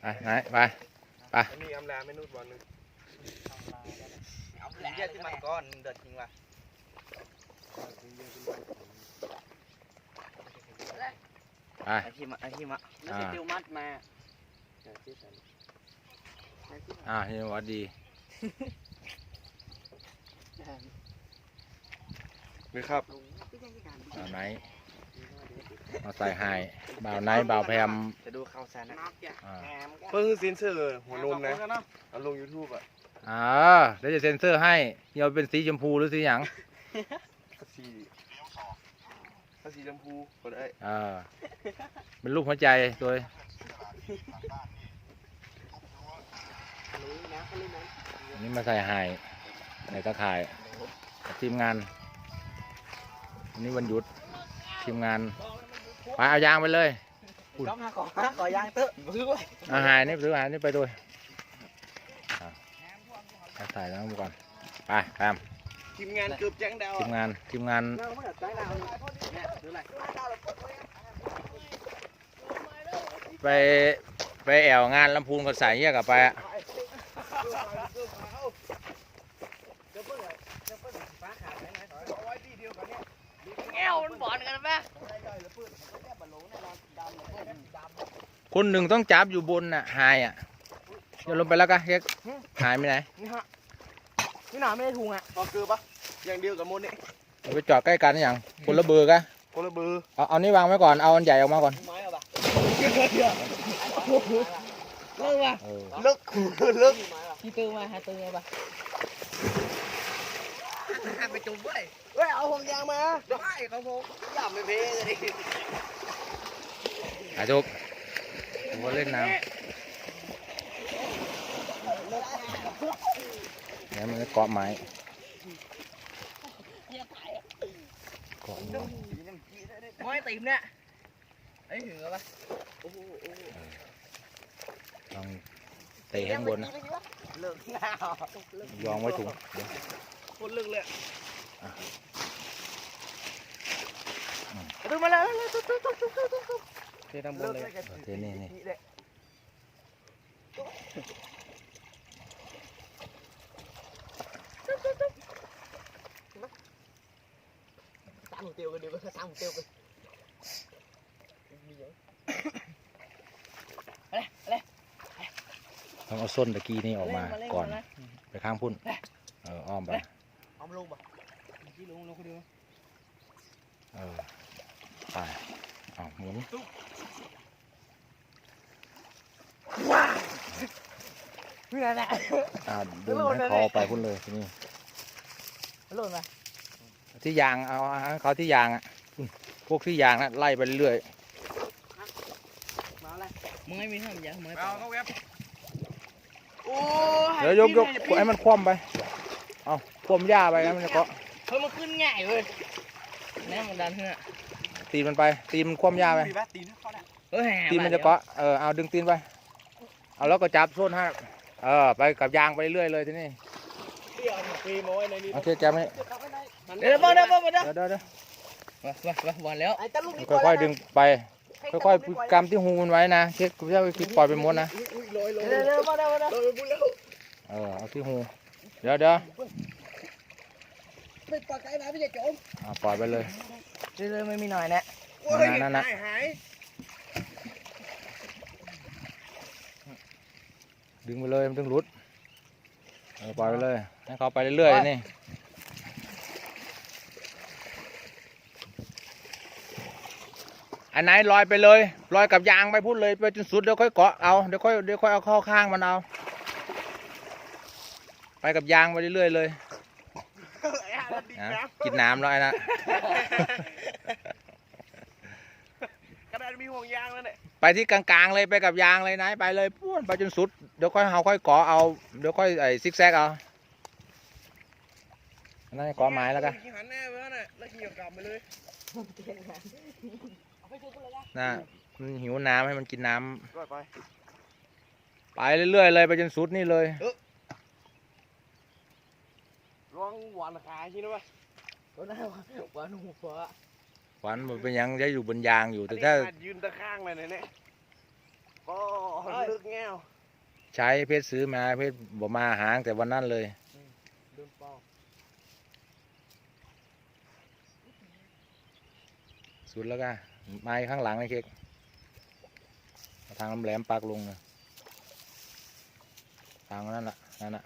ไปไหนไปอันนี้อำลาไม่นุดบอลนึงเอาเยี่ยที่มันก้อนเดือดจริงว่ะไปไอ้ที่มาไอ้ที่มาอ่ติวมัดมาอ่าเฮียวัดดีนี่ครับบ่าวไน ท์มาใส่ให้บ่าวไนท์บ่าวแพมจะดูข่าวสารนะอ่าเพิ่งเซ็นเซอร์หัวนมนะเอาลง YouTube อะอ่าเดี๋ยวจะเซ็นเซอร์ให้เฮียเป็นสีชมพูหรือสีหยังถ้าสีถ้าสีชมพูก็ได้อ่าเป็นรูปหัวใจโดยอันนี้มาใส่ให้ในตะข่ายทีมงานวันนี้วันหยุดทีมงาน ไปเอายางไปเลยต้องหาของหาขอยางเตอะซื้อไว้อาหารนี่ซื้ออาหารนี่ไปด้วยอะเอาใส่แล้วก่อนไปแพมทีมงานเกือบแจ้งดาวทีมงานทีมงานเราไม่ได้ใจเราเนี่ยซื้ออะไรไปไปแอวงานลำพูนก็ใส่เงี้ยกับไปอะแก้วมันบอลกันไหม คนหนึ่งต้องจับอยู่บนน่ะหายอะเดี๋ยวลงไปแล้วก็เฮ็กหายไปไหนนี่ฮะนี่หนาไม่ได้ถุงอะพอเกือบปะอย่างเดียวกับมดนี่เอาไปจอดใกล้กันหรือยังคนละเบอร์กะคนละเบอร์เอาเอานี่วางไว้ก่อนเอาอันใหญ่ออกมาก่อนไม้เอาปะเลิกว่ะเออลึกลึกพี่ตื้อมาหาตื้อมาปะไปจุ่มเว้ยเว้ยเอาห่วงยางมาได้ครับผมอย่าไม่เพ้เลย หาจุกผมก็เล่นน้ำแล้วมันก็เกาะไม้เกาะไม้ไม่ติมเนี่ยไอ้ถึงแล้วปะลองเตะข้างบนนะเลิกหน้ายองไว้ถุงเดี๋ยวคนลึกเลยตื้อมาแล้วตื้อตื้อตื้อตื้อตื้อตื้อ เททำบนเลยโอเคนี่นี่สามหัวเตียวกันเดียวกันสามหัวเตียวกันอะไรอะไรต้องเอาส้นตะกี้นี่ออกมาก่อน ไปข้างพุ่น เอออ้อมไปเอามาลงป่ะที่ลงลงคนเดียวเออไปเอาหมุนนี่แหละอ่าเดินให้เขาไปพุ่นเลยทีนี้หล่นไปที่ยางเอาให้เขาที่ยางอะอืมพวกที่ยางนะไล่ไปเรื่อยมาอะไรมึงไม่มีทำยังมึงไม่เอาเข้าแว็บโอ้เดี๋ยวยกยกให้มันคว่ำไปเอาคว่ำหญ้าไปนะมันจะเกาะเฮ้ยมันขึ้นง่ายเว้ยแน่มันดันขึ้นอะ ตีนมันไป ตีนมันคว่ำหญ้าไปตีบ้าตีนเขาเนี่ยเฮ้ยตีนมันจะเกาะเออเอาดึงตีนไป เอาแล้วก็จับส้นให้เออไปกับยางไปเรื่อยเลยทีนี้เตี้ยเอาตีมาไว้ในนี้โอเคจับนี่เดี๋ยวมาเดี๋ยวมาเดี๋ยวเดี๋ยวเดี๋ยวเดี๋ยวมามามาบอลแล้วไอ้ตะลุกนี่ค่อยๆดึงไปค่อยๆกำที่หูมันไว้นะเช็คคุณเจ้าคิดปล่อยไปหมดนะอุ้ยลอยลอยเดี๋ยวเดี๋ยวมาเดี๋ยวมาเดี๋ยวลอยไปบุญแล้วเออเอาที่หูเดี๋ยวเดี๋ยว ไปปากไก่มาพี่จะจมอ่าปล่อยไปเลยเดี๋ยวไม่มีหน่อยนะโอ้ยนั่นน่ะ หายหายดึงไปเลยมันถึงรุดเออปล่อยไปเลย ให้เขาไปเรื่อยๆนี่อันไหนลอยไปเลยลอยกับยางไปพูดเลยไปจนสุดเดี๋ยวค่อยเกาะเอาเดี๋ยวค่อยเดี๋ยวค่อยเอาเข้าข้างมันเอา ไปกับยางไปเรื่อยๆเลยนะ กินน้ำแล้วไอ้นะ กระดาษมีห่วงยางแล้วเนี่ยไปที่กลางๆเลยไปกับยางเลยนะไปเลยพูนไปจนสุดเดี๋ยวค่อยเอาค่อยเกาะเอาเดี๋ยวค่อยไอ้ซิกแซกเอาอันนั่นเกาะไม้แล้วกันขี่หันหน้าไปแล้วน่ะแล้วขี่กลับไปเลยนะมันหิวน้ำให้มันกินน้ำก็ไปไปเรื่อยๆเลยไปจนสุดนี่เลยร้องหวานขาใช่ไหมวะ ก็ได้หวานหูฟ้าหวันมันเป็นหยังจะอยู่บนยางอยู่อันแต่นี้ถ้าขนาดยืนตะข้างเลยเนี่ยเนี่ยคโอ้ลึกแง่วใช้เพชรซื้อมาเพชรบ่มาหางแต่วันนั้นเลย โดนเป้าสุดแล้วก็ไม้ข้างหลังนี่เค้กเอาทางน้ำแหลมปักลงนะทางนั้นน่ะนั่นน่ะ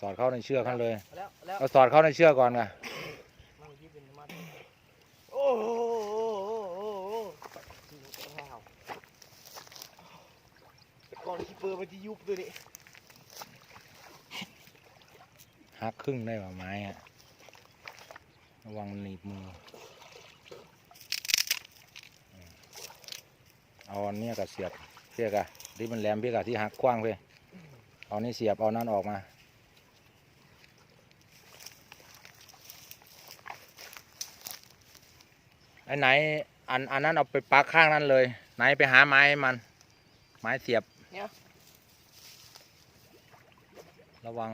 สอดเข้าในเชือกขั้นเลยแล้วแล้วเอาสอดเข้าในเชือกก่อนไงมันที่เป็นมัดโอ้โหโอ้โหโอ้โหว้าวก่อนคีเปอร์มันจะยุบตัวนี้หักครึ่งได้ป่ะไม้อะระวังมันหนีบมืออืมเอาอันเนี้ยกับเสียบเพียกอะที่มันแหลมเพียกอะที่หักกว้างเพียเอานี่เสียบเอานั่นออกมา ไอ้ไหนอันอันนั้นเอาไปปักข้างนั้นเลย ไหนไปหาไม้ให้มัน ไม้เสียบเนี่ย ระวัง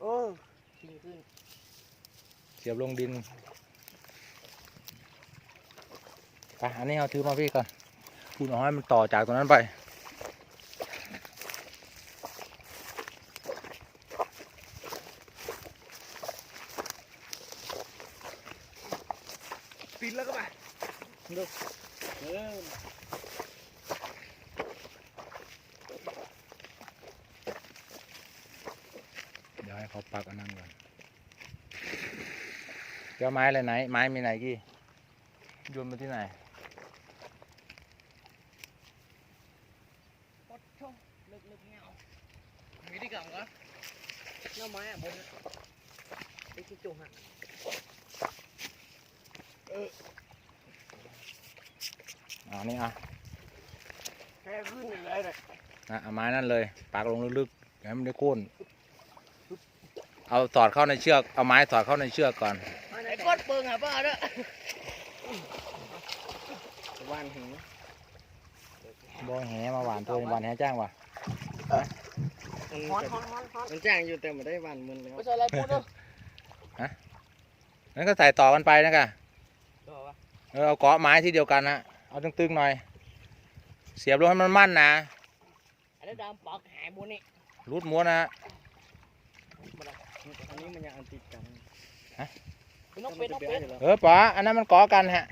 โอ้ขึ้นขึ้นเสียบลงดินไปอันนี้เอาถือมาพี่ก่อนคุณเอาให้มันต่อจากตรงนั้นไป ปีนแล้วก็ไปดูเออเดี๋ยวให้เขาปักอันนั้นก่อนเจ้าไม้อะไรไหน ไม้มีไหนกี่โยนมาที่ไหน ปดช่องลึกลึกเงามีที่กลับกันหน้าไม้อะบนไอ้ที่จุกฮะ เอานี่อะแค่ขึ้นอย่างไรเลยนะเอาไม้นั่นเลยปักลงลึกๆอย่าให้มันได้โค่นเอาสอดเข้าในเชือกเอาไม้สอดเข้าในเชือกก่อนไอ้กดเปิงอะป้าเด้อวันหิงบ่แหมาหวานตัวหวานแหจ้างว่ะฮอนฮอนฮอนฮอนมันจ้างอยู่แต่ไม่ได้วันมึนแล้วไม่ใช่อะไรพูดเด้องั้นก็ใส่ต่อกันไปนะกะต่อวะเออเอาเกาะไม้ที่เดียวกันนะ เอาตึงๆหน่อย เสียบลงให้มันมั่นนะอันนี้ดำปอกหายบนนี่รูดม้วนนะอันนี้มันยังอันติดกันน้องเป็ดน้องเป็ดเออป๋าอันนั้นมันเกาะกันฮะ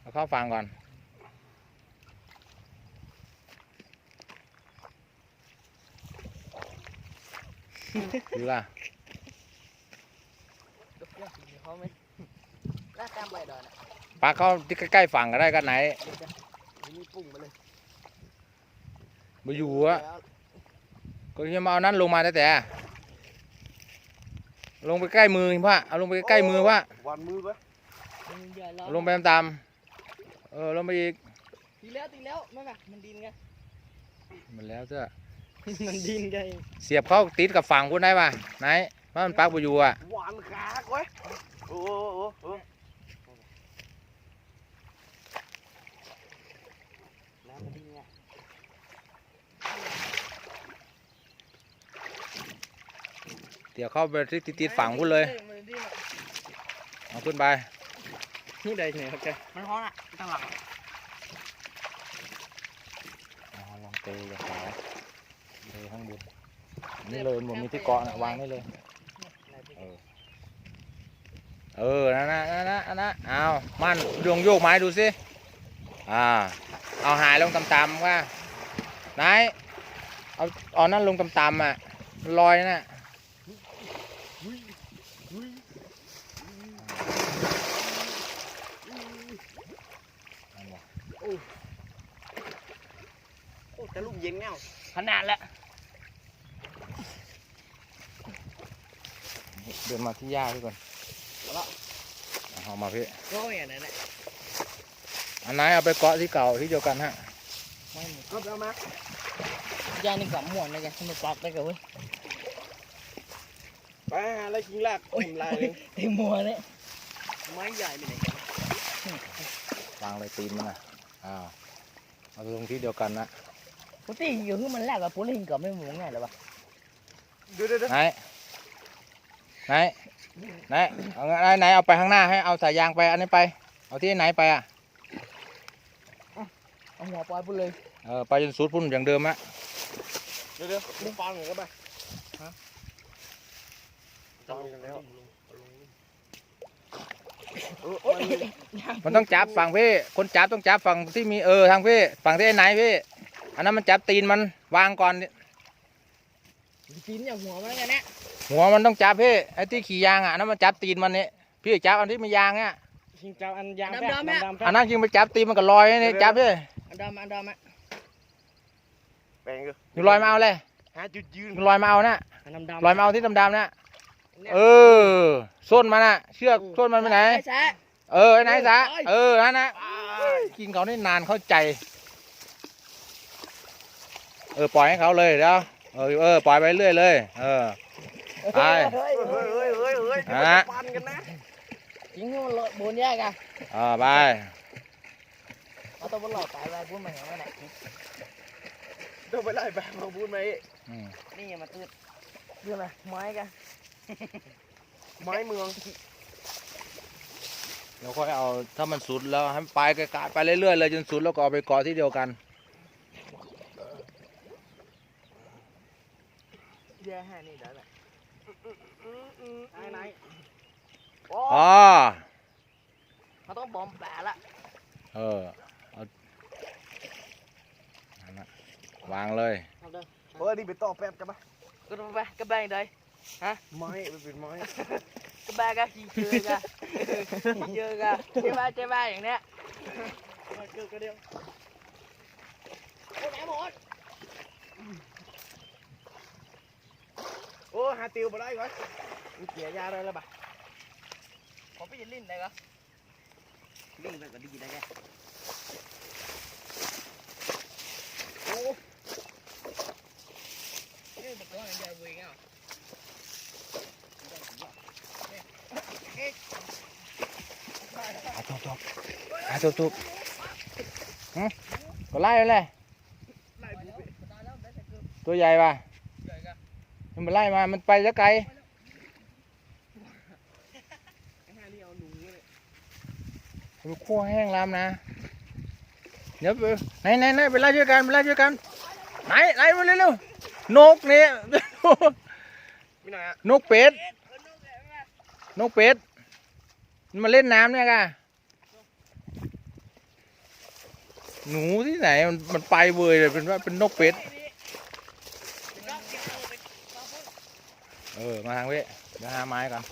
เอาเข้าฟังก่อนดูล่ะ เขาไหมลากตามไปดอนปลาเข้าที่ใกล้ๆฝั่งก็ได้กันไหนมีปุ่งมาเลยมาอยู่อะก็จะมาเอานั้นลงมาแต่แต่ลงไปใกล้มือพ่ะเอาลงไปใกล้มือพ่ะวันมือปะใหญ่แล้วเอาลงไปตามๆเออลงไปอีกตีแล้วตีแล้วไม่ไหมมันดินไง มันแล้วเจ้ามันดินไงเสียบเข้าติดกับฝั่งคุณได้ป่ะไหนว่ามันปักไปอยู่อะหวานขาเว้ยโอ้โหโอ้โหแล้วมันดินไง เดี๋ยวเข้าไปที่ติดๆฝั่งคุณเลยมันดินเอาขึ้นไปนี่ใดเนี่ยครับแกมันฮ้อนอะตั้งหลังเอาลองเตะอย่าขาวเลยข้างบนนี่เลยหมดมีที่เกาะนะวางนี่เลย เออ เออนั่นนะนั่นนะนั่นนะเอามันดวงโยกไม้ดูสิ อ่า เอาหายลงต่ำๆว่าไหนายเอาเอานั่นลงต่ำๆอะมันลอยน่ะนั่นว่ะ โอ้ แต่ลูกเย็นเงาขนาดแล้วเดินมาที่หญ้าพี่ก่อนเอามาพี่ก็อย่างนั้นแหละอันไหนเอาไปเกาะที่เก่าที่เดียวกันฮะไม่หมดก็เอามายานี่กับหมวนเลยกันทำไมปอกได้กันเว้ยไปหาอะไรกินลากทำลายเลยไอ้มัวเนี่ยไม้ใหญ่ไปไหนกันวางเลยตีนมันนะอ้าวเอาไปลงที่เดียวกันนะ ปกติอยู่ที่มันแรกกับปุ๊ลิงกับไม่หมูง่ายหรอวะเดี๋ยวเดี๋ยวเดี๋ยวไหนไหนไหนไหนเอาไหนไหนเอาไปข้างหน้าให้เอาสายยางไปอันนี้ไป เอาที่ไหนไปอะเอาหัวปล่อยพุ่นเลยเออไปจนสุดพุ่นอย่างเดิมอะเดี๋ยวเดี๋ยวลุงปอนหน่อยก็ไปฮะจองกันแล้วเออมันมันต้องจับฝั่งพี่ คนจับต้องจับฝั่งที่มีเออทางพี่ฝั่งที่ไอ้ไหนพี่ อันนั้นมันจับตีนมันวางก่อนกินอย่างหัวมันแล้วกันเนี่ยหัวมันต้องจับพี่ไอ้ที่ขี่ยางอะอันนั้นมันจับตีนมันนี่พี่จับอันที่มียางเนี่ยชิงเจ้าอันยางแป๊บดำๆเนี่ย ดำๆแป๊อับนนั้นยิงไปจับตีนมันก็ลอยนี่จับพี่อันดำอันดำอะแปลงก็อยู่ลอยมาเอาเลยหาจุดยืนอยู่ลอยมาเอานะอันดำๆลอยมาเอาที่ดำๆนะเนี่ยเออส้นมันอะ เชือกส้นมันไปไหนแซะเออไอ้ไหนซะไปเออนั่นนะกินเขาได้นานเข้าใจ เออปล่อยให้เขาเลยเดี๋ยวเออเออปล่อยไปเรื่อยเลย เออไปเฮ้ยเฮ้ยเฮ้ยเฮ้ยเฮ้ยอะนะปันกันนะจริงที่มันบนแยกอะอ่าไปเอาตัวบนหลอดตายไปพุ่นมาอย่างนั้นแหละเดี๋ยวไปไล่แบบมาพูดไหมอืมนี่มาตืดเรื่องอะไรไม้กันไม้เมืองเดี๋ยวค่อยเอาถ้ามันสุดแล้วให้มันไปไกลๆไปเรื่อยๆเลยจนสุดแล้วก็เอาไปเกาะที่เดียวกัน แย่แห่นี่ได้แหละไหนไหนโอ้อ๋อเขาต้องบอมแปะละเออเอานั่นน่ะวางเลยเอาเด้อเฮ้ยนี่ไปต่อแป๊บกันปะก็ต้องไปกระแบงเลยไม้มันเป็นไม้กระแบงกันขี่เชือกอะขี่เชือกอะเจ๊บ้าเจ๊บ้าอย่างเนี้ยเกี่ยวกระเดียวโอ้ไหนหมด โอ้หาติวมาได้ก่อนมันเกี่ยยาได้แล้วปะผมไปยินลิ้นได้ก็ลิ้นไปก็ดีได้แกโอ้นี่ มันก็ยังใหญ่เว้ยเงาหาตุบๆหาตุบๆหึก็ไล่ไปเลยไล่บูไปตัวใหญ่ป่ะมันไล่มา มันไปจะไกลไอ้ห่านี่เอาหนูเลยมันคั่วแห้งลามนะ เดี๋ยวไปไหนไหนไหนไปไล่ช่วยกันไปไล่ช่วยกัน ไหนไหนมาเร็วๆนกนี่มีไหนอะนกเป็ด นกเป็ดมันมาเล่นน้ำเนี่ยกะหนูที่ไหนมันมันไปเวยเลยเป็นว่าเป็นนกเป็ด เออ มาทางเว้ยเดี๋ยวหาไม้ก่อน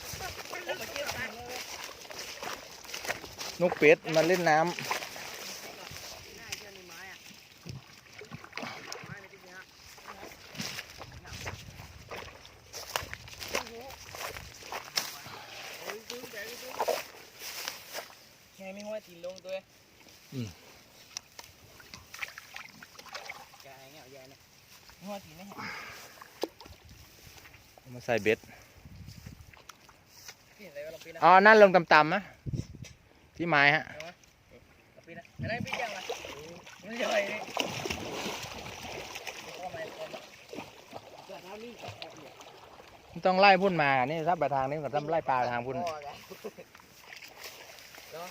นกเป็ดมันเล่นน้ำ ไงไม่ห้อยตีนลงตัว อืม แกเงี้ยแย่เนี่ยห้อยตีนไม่เห็น มาใส่เบ็ดปีนอะไรวะเราปีนนะอ๋อนั่นลงต่ำๆนะที่ไม้ฮะเราปีนนะอันนั้นปีนยังไงมันย่อยนี่ข้อไม้ข้อไม้เกิดน้ำนี่มันต้องไล่พุ่นมา นี่ถ้าไปทางนี้ก็ต้องไล่ปลาไปทางพุ่นพ่อไงเนาะ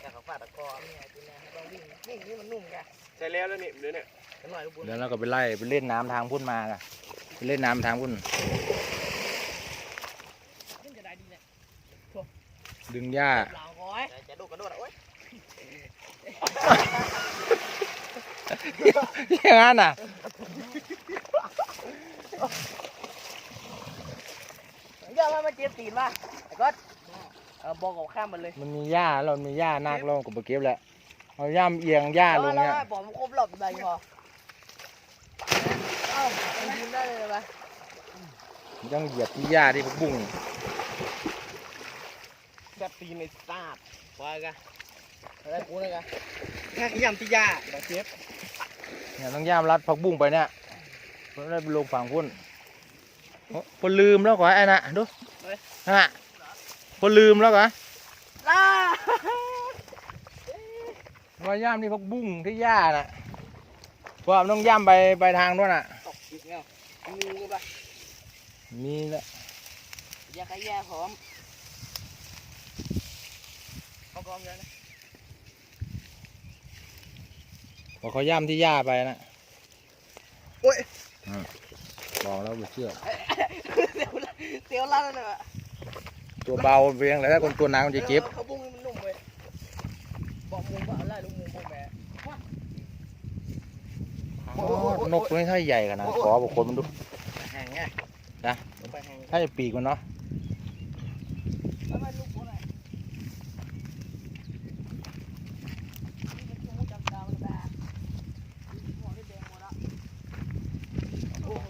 แกเขาฟาดตะกอเนี่ยจีน่าต้องวิ่งวิ่งนี่มันนุ่มแกใช่แล้วแล้วนี่เดี๋ยวเนี่ยกันหน่อยลูกบุญแล้วเราก็ไปไล่ไปเล่นน้ำทางพุ่นมาอะไป เล่นน้ำทางพุ่นขึ้นจะได้ดีเนี่ยดึงหญ้าหลังก้อยจะโดดกระโดดอะโอ้ยอย่างนั้นน่ะเดี๋ยวมันเจ็บตีนป่ะไอ้ก๊อตเออบอกกับข้ามมันเลย มันมีหญ้าเรามีหญ้านักเราก็ไปเก็บแหละเอาหญ้าเอียงหญ้าลงเนี่ยบอกมันครบรอบใบพอ เอ้ามันยืนได้เลยป่ะยังเหยียบที่หญ้าที่เขาบุ้งแซ่บตีนในซาดว่ากันอะไรกูเลยกันแค่ขยำที่ยาบาดเจ็บเนี่ยต้องย่ามรัดผักบุ้งไปเนี่ยเพื่อได้ไปลงฝั่งพุ่นโอ้พอลืมแล้วก่อนไอ้น่ะดูฮะพอลืมแล้วก่อนล่าว่าย่ามที่ผักบุ้งที่หญ้าน่ะเพราะว่ามันต้องย่ามไปไปทางนู้นน่ะ ตกอีกแล้วงูกันป่ะมีแล้วยาขยะหอมกองเยอะนะพอเขาย่ำที่หญ้าไปนะโอ้ยอืมบอกแล้วไม่เชื่อเสียวเสียวลั่นเลยอะตัวเบาเพียงแต่ถ้าคนตัวหนักมันจะเจ็บเขาบุ้งมันนุ่มเว้ยบอกมุมว่าอะไรลูกมุมมุมแม่ อ๋อ นกตัวนี้ถ้าใหญ่ขนาดขอบอกคนมันดูแห้งไงนะถ้าจะปีกมันเนาะ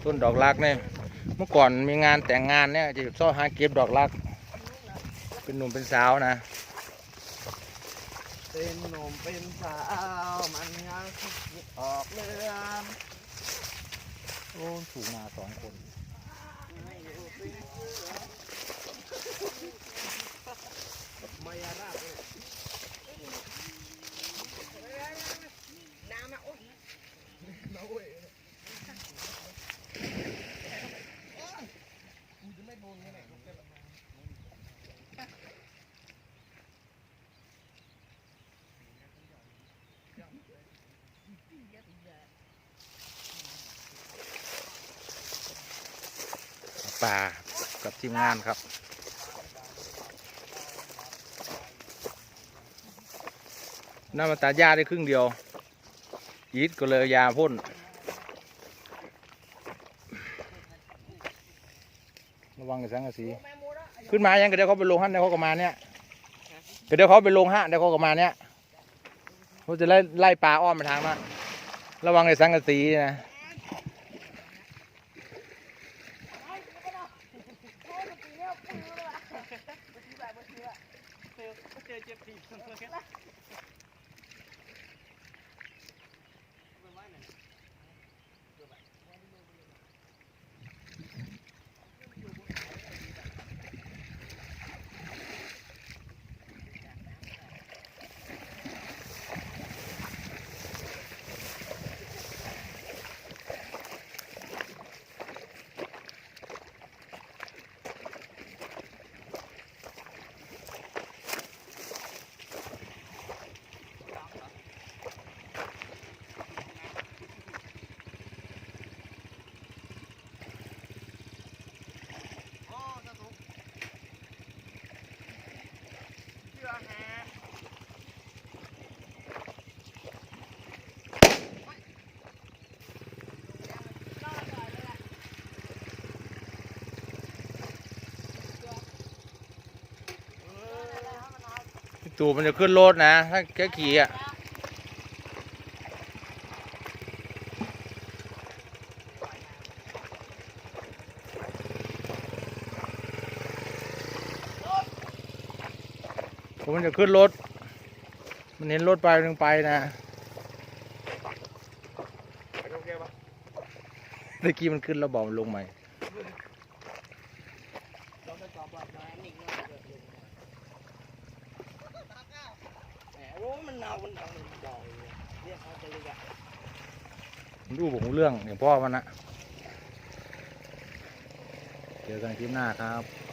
ต้นดอกรักเนี่ยเมื่อก่อนมีงานแต่งงานเนี่ยจะซ่อหาเก็บดอกรัก เป็นหนุ่มเป็นสาวนะ เป็นหนุ่มเป็นสาวมันยังออกเรือนโอ้ถูกนาสองคนมายาราบเลย น้ำอะโอ้ย ป่ากับทีมงานครับ น้ามาตัดหญ้าได้ครึ่งเดียวอีทก็เลยยาพ่น ระวังกับสังกะสี ขึ้นมายังก็เดี๋ยวเขาไปลงหันเดี๋ยวเขาก็มาเนี่ยก็เดี๋ยวเขาไปลงห้าเดี๋ยวเขาก็มาเนี่ยเขาจะไล่ไล่ปลาอ้อมไปทางนั้น ระวังในสังกะสีนะ เจอเจ็บปีก ตู่มันจะขึ้นรถนะ ถ้าแกขี่อะผมมันจะขึ้นรถ มันเห็นรถไปนึงไปนะไปโอเคปะเมื่อกี้มันขึ้นแล้วบอกมันลงใหม่ เราจะตอบแบบน้ำนิ่งหน่อยเกิดลงแหมโอ้มันเนามันเนามันบอกเลยเรียกเขาจะเรียกอะ มัน รื่องอย่างพ่อมันนะเจอกันคลิปหน้าครับ